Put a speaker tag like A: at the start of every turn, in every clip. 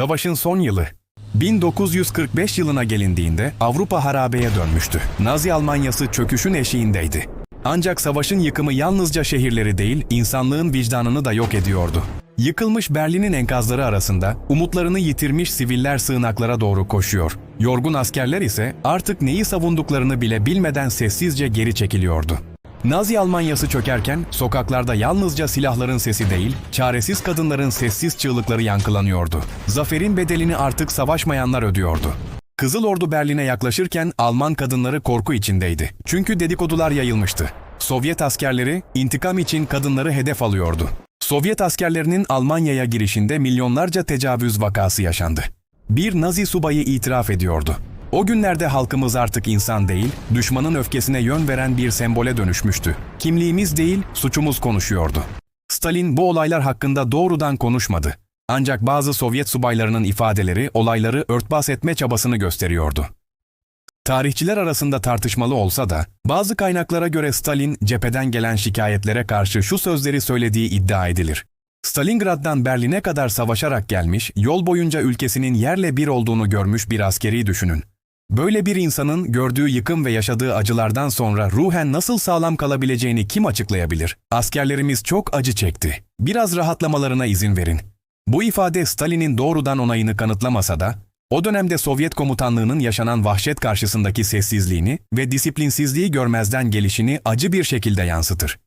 A: Savaşın son yılı. 1945 yılına gelindiğinde Avrupa harabeye dönmüştü. Nazi Almanyası çöküşün eşiğindeydi. Ancak savaşın yıkımı yalnızca şehirleri değil, insanlığın vicdanını da yok ediyordu. Yıkılmış Berlin'in enkazları arasında umutlarını yitirmiş siviller sığınaklara doğru koşuyor. Yorgun askerler ise artık neyi savunduklarını bile bilmeden sessizce geri çekiliyordu. Nazi Almanyası çökerken sokaklarda yalnızca silahların sesi değil, çaresiz kadınların sessiz çığlıkları yankılanıyordu. Zaferin bedelini artık savaşmayanlar ödüyordu. Kızıl Ordu Berlin'e yaklaşırken Alman kadınları korku içindeydi. Çünkü dedikodular yayılmıştı. Sovyet askerleri intikam için kadınları hedef alıyordu. Sovyet askerlerinin Almanya'ya girişinde milyonlarca tecavüz vakası yaşandı. Bir Nazi subayı itiraf ediyordu. O günlerde halkımız artık insan değil, düşmanın öfkesine yön veren bir sembole dönüşmüştü. Kimliğimiz değil, suçumuz konuşuyordu. Stalin bu olaylar hakkında doğrudan konuşmadı. Ancak bazı Sovyet subaylarının ifadeleri olayları örtbas etme çabasını gösteriyordu. Tarihçiler arasında tartışmalı olsa da bazı kaynaklara göre Stalin cepheden gelen şikayetlere karşı şu sözleri söylediği iddia edilir. Stalingrad'dan Berlin'e kadar savaşarak gelmiş, yol boyunca ülkesinin yerle bir olduğunu görmüş bir askeri düşünün. Böyle bir insanın gördüğü yıkım ve yaşadığı acılardan sonra ruhen nasıl sağlam kalabileceğini kim açıklayabilir? Askerlerimiz çok acı çekti. Biraz rahatlamalarına izin verin. Bu ifade Stalin'in doğrudan onayını kanıtlamasa da, o dönemde Sovyet komutanlığının yaşanan vahşet karşısındaki sessizliğini ve disiplinsizliği görmezden gelişini acı bir şekilde yansıtır.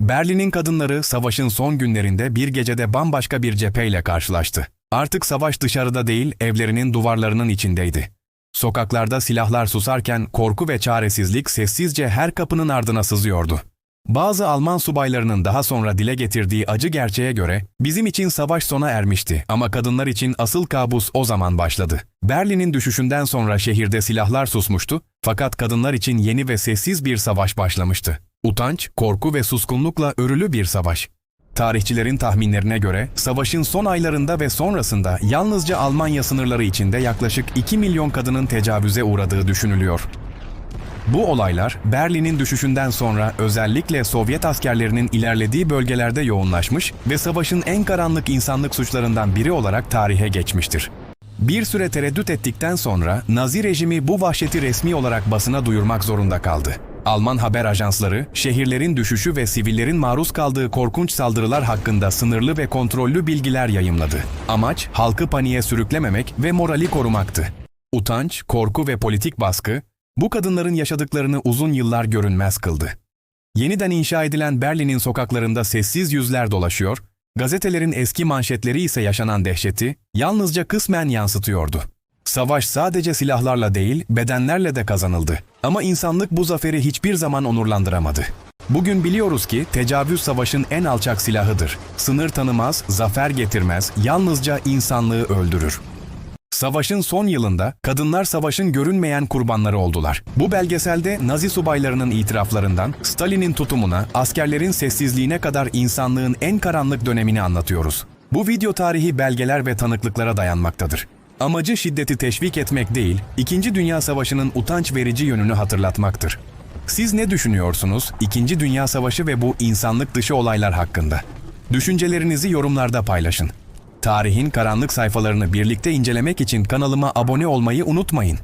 A: Berlin'in kadınları savaşın son günlerinde bir gecede bambaşka bir cepheyle karşılaştı. Artık savaş dışarıda değil, evlerinin duvarlarının içindeydi. Sokaklarda silahlar susarken korku ve çaresizlik sessizce her kapının ardına sızıyordu. Bazı Alman subaylarının daha sonra dile getirdiği acı gerçeğe göre bizim için savaş sona ermişti ama kadınlar için asıl kabus o zaman başladı. Berlin'in düşüşünden sonra şehirde silahlar susmuştu fakat kadınlar için yeni ve sessiz bir savaş başlamıştı. Utanç, korku ve suskunlukla örülü bir savaş. Tarihçilerin tahminlerine göre savaşın son aylarında ve sonrasında yalnızca Almanya sınırları içinde yaklaşık 2 milyon kadının tecavüze uğradığı düşünülüyor. Bu olaylar Berlin'in düşüşünden sonra özellikle Sovyet askerlerinin ilerlediği bölgelerde yoğunlaşmış ve savaşın en karanlık insanlık suçlarından biri olarak tarihe geçmiştir. Bir süre tereddüt ettikten sonra Nazi rejimi bu vahşeti resmi olarak basına duyurmak zorunda kaldı. Alman haber ajansları, şehirlerin düşüşü ve sivillerin maruz kaldığı korkunç saldırılar hakkında sınırlı ve kontrollü bilgiler yayımladı. Amaç, halkı paniğe sürüklememek ve morali korumaktı. Utanç, korku ve politik baskı, bu kadınların yaşadıklarını uzun yıllar görünmez kıldı. Yeniden inşa edilen Berlin'in sokaklarında sessiz yüzler dolaşıyor, gazetelerin eski manşetleri ise yaşanan dehşeti yalnızca kısmen yansıtıyordu. Savaş sadece silahlarla değil, bedenlerle de kazanıldı. Ama insanlık bu zaferi hiçbir zaman onurlandıramadı. Bugün biliyoruz ki tecavüz savaşın en alçak silahıdır. Sınır tanımaz, zafer getirmez, yalnızca insanlığı öldürür. Savaşın son yılında kadınlar savaşın görünmeyen kurbanları oldular. Bu belgeselde Nazi subaylarının itiraflarından Stalin'in tutumuna, askerlerin sessizliğine kadar insanlığın en karanlık dönemini anlatıyoruz. Bu video tarihi belgeler ve tanıklıklara dayanmaktadır. Amacı şiddeti teşvik etmek değil, İkinci Dünya Savaşı'nın utanç verici yönünü hatırlatmaktır. Siz ne düşünüyorsunuz İkinci Dünya Savaşı ve bu insanlık dışı olaylar hakkında? Düşüncelerinizi yorumlarda paylaşın. Tarihin karanlık sayfalarını birlikte incelemek için kanalıma abone olmayı unutmayın.